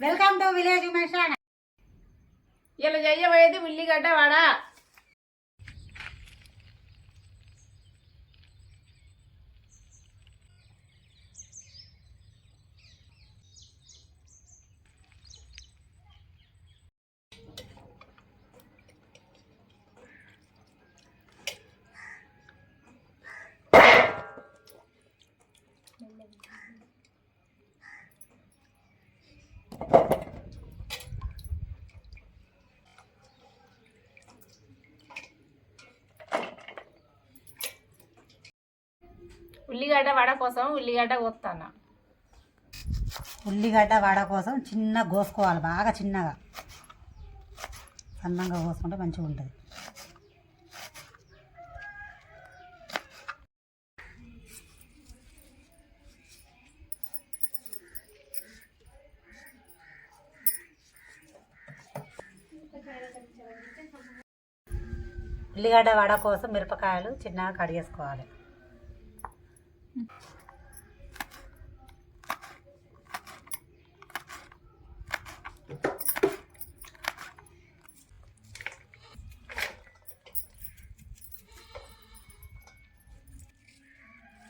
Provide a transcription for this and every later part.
Welcome to village మెషాన్ ఇలా చెయ్యబోయేది ఉల్లిగడ్డ వడ ఉల్లిగడ్డ వడ కోసం ఉల్లిగడ్డ కోస్తాను ఉల్లిగడ్డ వడ కోసం చిన్న కోసుకోవాలి బాగా చిన్నగా. సన్నంగా కోసుకుంటే మంచిగా ఉంటుంది. ఉల్లిగడ్డ వడ కోసం మిరపకాయలు చిన్నగా కడిగేసుకోవాలి.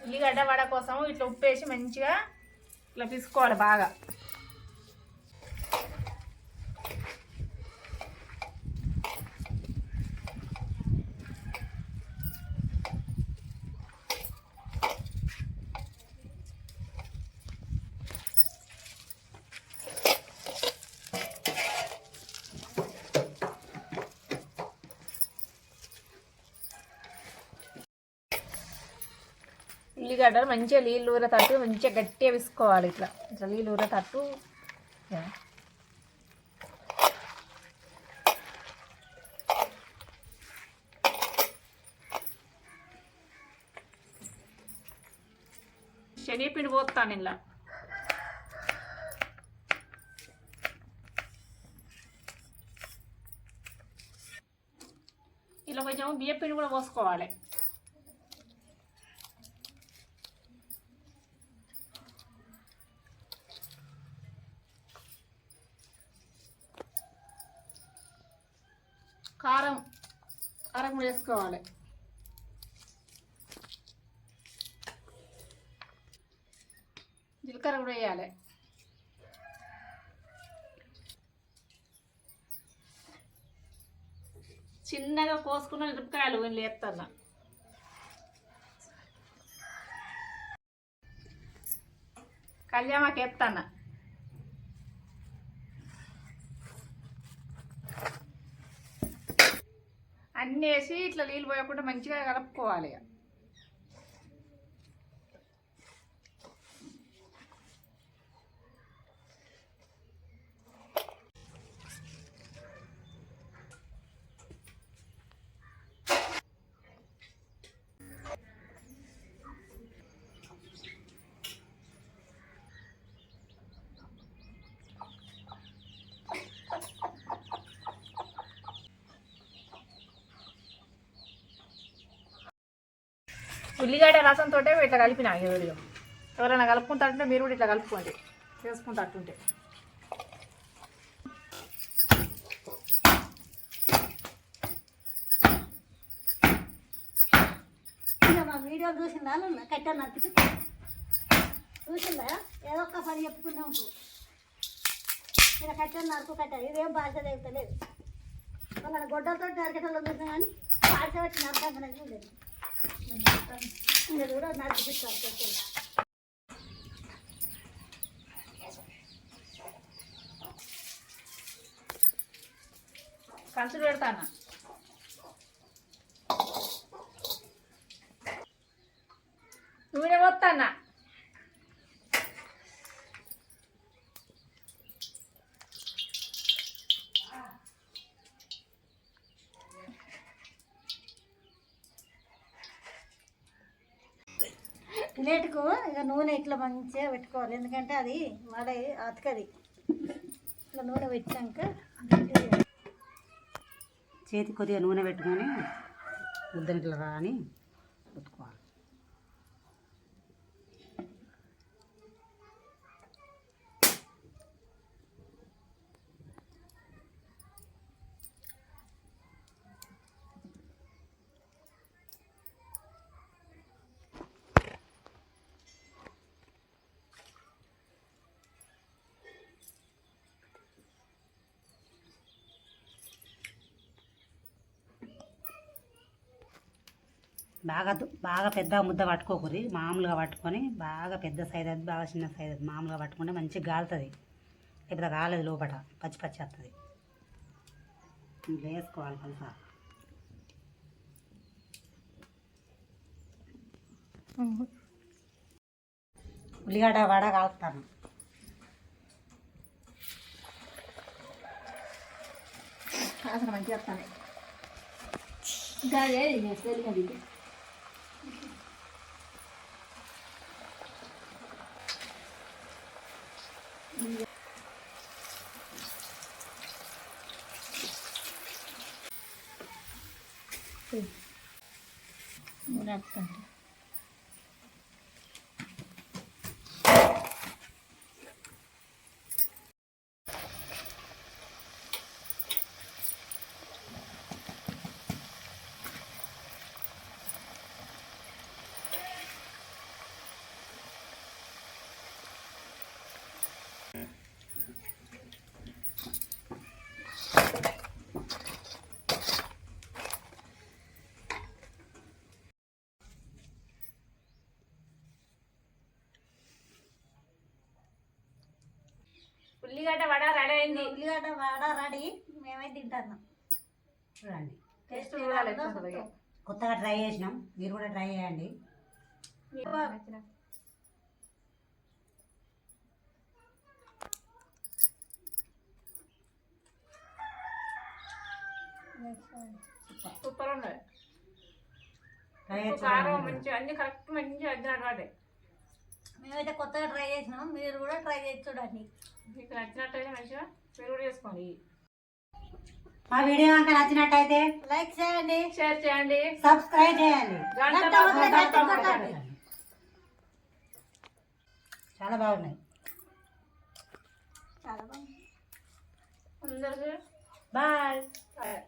ఉల్లిగడ్డ వడ కోసం ఇట్లా ఉప్పేసి మంచిగా ఇట్లా పిసుకోవాలి బాగా. ఉల్లిగడ్డలు మంచిగా నీళ్ళు ఊర తట్టు మంచిగా గట్టిగా విసుకోవాలి ఇట్లా. ఇట్లా నీళ్ళు ఊర తట్టు ఇలా. శనగపిండి పోతాను ఇలా ఇలా కొంచెం బియ్యపిండి కూడా పోసుకోవాలి. కారం కారం కూడా వేసుకోవాలి. జీలకర్ర కూడా వేయాలి. చిన్నగా కోసుకున్న మిరపకాయలు వీళ్ళు వేస్తాను కళ్యాణకి వేస్తాను అన్నీ వేసి ఇట్లా నీళ్ళు పోయకుండా మంచిగా కలుపుకోవాలి ఉల్లిగడ్డ రసంతో ఇట్లా కలిపిన ఎవరిలో ఎవరైనా కలుపుకుంటారంటే మీరు కూడా ఇట్లా కలుపుకోండి. చేసుకుంటా అట్టుంటే. మా వీడియో చూసిందా నువ్వు? కట్ట నడిపి చూసిందా? ఏదో ఒక పని చెప్పుకునే ఉంటుంది ఇలా కట్ట నరకు కట్ట. ఇదేం భాష తెగుతలేదు వాళ్ళ గొడ్డలతో నరకటంలో చూసినా కానీ భాష వచ్చి నరకంగా చూడలేదు మీరు కూడా కంచులు పెడతానా నూనె పోతానా ప్లేట్కు ఇక నూనె ఇట్లా మంచిగా పెట్టుకోవాలి. ఎందుకంటే అది వడ అతకది. ఇట్లా నూనె పెట్టాక చేతి కొద్దిగా నూనె పెట్టుకొని ముద్దని ఇట్లా రాని పెట్టుకోవాలి బాగా బాగా పెద్ద ముద్ద పట్టుకోకూరి మామూలుగా పట్టుకొని బాగా పెద్ద సైజ్ అది బాగా చిన్న సైజ్ అది మామూలుగా పట్టుకుంటే మంచిగా గాలుతుంది. లేకపోతే కాలేదు లోపల పచ్చి పచ్చి వస్తుంది ఇట్లా వేసుకోవాలి కొంత. ఉల్లిగడ్డ వడ కాలుతాను మంచిగా వస్తాను. ఇంకా রাখতাম ఉల్లిగడ్డ వడ రెడీ అయింది. ఉల్లిగడ్డ వడ రెడీ. మేమే తింటున్నాం. చూడండి టేస్ట్ చూడాలి. కొత్తగా ట్రై చేసినాం. మీరు కూడా ట్రై చేయండి. సూపర్ ఉన్నది ఉప్పు, కారం మంచిగా అన్ని కరెక్ట్ మంచిగా వాడే మేమైతే కొత్తగా ట్రై చేసినాం మీరు కూడా ట్రై చేసి చూడండి. మీకు నచ్చినట్టయితే మంచిగా మీరు కూడా చేసుకోండి. మా వీడియో కనుక నచ్చినట్టయితే లైక్ చేయండి షేర్ చేయండి. సబ్స్క్రైబ్ చేయండి. చాలా బాగున్నాయి. చాలా అందరికీ బాయ్. బాయ్.